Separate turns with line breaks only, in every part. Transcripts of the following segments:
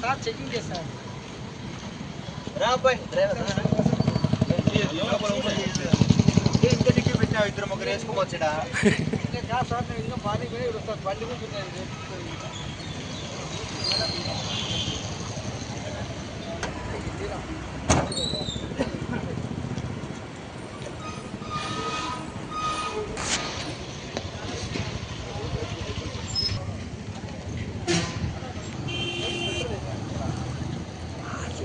Sir checking చేస్తారు
రాబాయ్ driver ఇంకా dicky పెట్టినావు ఇద్దరు ముగ్గురు వేసుకోవచ్చుడా
ఇంకా కాదు సార్ నేను ఇంకా మార్నింగ్ పోయి ఇప్పుడు వస్తాను బండి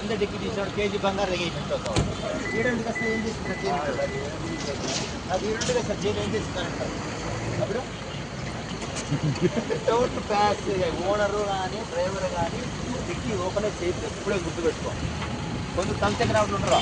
ముందే డిక్కి తీసాడు కేజీ బంగారు దిగి పెట్టావు అసలు ఏం చేస్తున్నారు అది ఏం చేస్తున్నారంటారు అప్పుడు వితౌట్ ప్యాస్ ఓనరు కానీ డ్రైవర్ కానీ డిక్కి ఓపెన్ చేయదు ఎప్పుడే గుర్తుపెట్టుకో. కొంచెం తన దగ్గర ఉండరా?